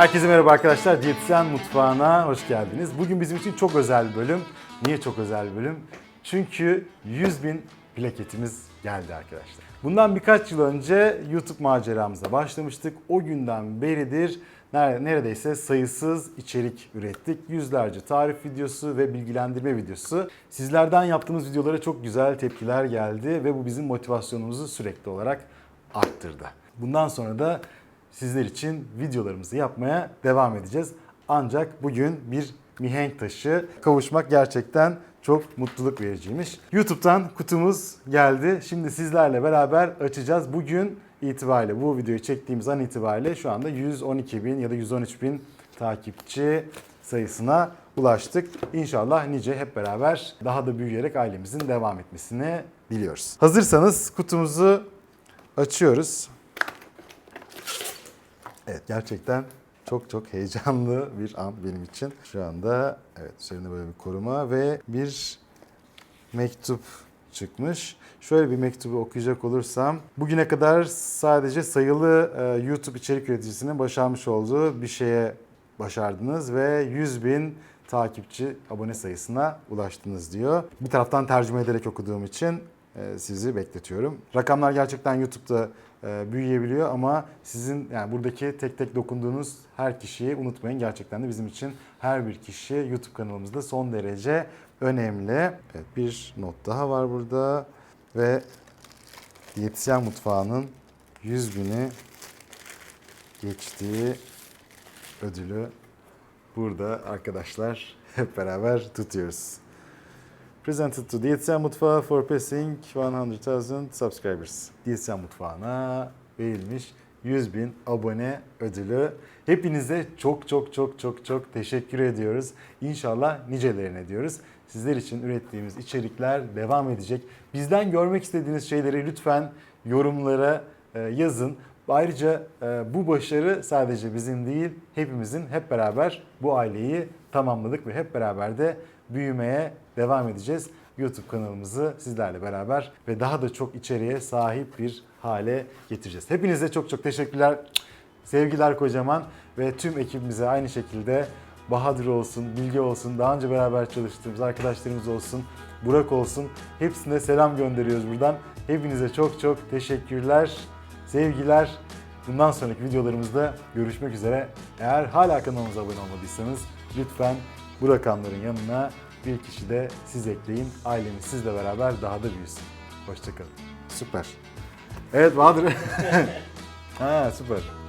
Herkese merhaba arkadaşlar. Diyetisyen Mutfağı'na hoş geldiniz. Bugün bizim için çok özel bir bölüm. Niye çok özel bir bölüm? Çünkü 100 bin plaketimiz geldi arkadaşlar. Bundan birkaç yıl önce YouTube maceramıza başlamıştık. O günden beridir ner- neredeyse sayısız içerik ürettik. Yüzlerce tarif videosu ve bilgilendirme videosu. Sizlerden yaptığımız videolara çok güzel tepkiler geldi ve bu bizim motivasyonumuzu sürekli olarak arttırdı. Bundan sonra da sizler için videolarımızı yapmaya devam edeceğiz. Ancak bugün bir mihenk taşı kavuşmak gerçekten çok mutluluk vericiymiş. YouTube'dan kutumuz geldi. Şimdi sizlerle beraber açacağız. Bugün itibariyle bu videoyu çektiğimiz an itibariyle şu anda 112 bin ya da 113 bin takipçi sayısına ulaştık. İnşallah nice hep beraber daha da büyüyerek ailemizin devam etmesini diliyoruz. Hazırsanız kutumuzu açıyoruz. Evet gerçekten çok çok heyecanlı bir an benim için. Şu anda evet üzerinde böyle bir koruma ve bir mektup çıkmış. Şöyle bir mektubu okuyacak olursam bugüne kadar sadece sayılı e, YouTube içerik üreticisinin başarmış olduğu bir şeye başardınız ve 100 bin takipçi abone sayısına ulaştınız diyor. Bir taraftan tercüme ederek okuduğum için e, sizi bekletiyorum. Rakamlar gerçekten YouTube'da büyüyebiliyor ama sizin yani buradaki tek tek dokunduğunuz her kişiyi unutmayın. Gerçekten de bizim için her bir kişi YouTube kanalımızda son derece önemli. Evet, bir not daha var burada ve diyetisyen mutfağının 100 bini geçtiği ödülü burada arkadaşlar hep beraber tutuyoruz. Presented to Diyetisyen Mutfağı for passing 100,000 subscribers. Diyetisyen Mutfağı'na verilmiş 100 bin abone ödülü. Hepinize çok çok çok çok çok teşekkür ediyoruz. İnşallah nicelerine diyoruz. Sizler için ürettiğimiz içerikler devam edecek. Bizden görmek istediğiniz şeyleri lütfen yorumlara e, yazın. Ayrıca e, bu başarı sadece bizim değil, hepimizin hep beraber bu aileyi tamamladık ve hep beraber de büyümeye devam edeceğiz. YouTube kanalımızı sizlerle beraber ve daha da çok içeriğe sahip bir hale getireceğiz. Hepinize çok çok teşekkürler. Sevgiler kocaman ve tüm ekibimize aynı şekilde Bahadır olsun, Bilge olsun, daha önce beraber çalıştığımız arkadaşlarımız olsun, Burak olsun. Hepsine selam gönderiyoruz buradan. Hepinize çok çok teşekkürler. Sevgiler. Bundan sonraki videolarımızda görüşmek üzere. Eğer hala kanalımıza abone olmadıysanız lütfen bu rakamların yanına bir kişi de siz ekleyin. Ailemiz sizle beraber daha da büyüsün. Hoşçakalın. Süper. Evet Bahadır. ha süper.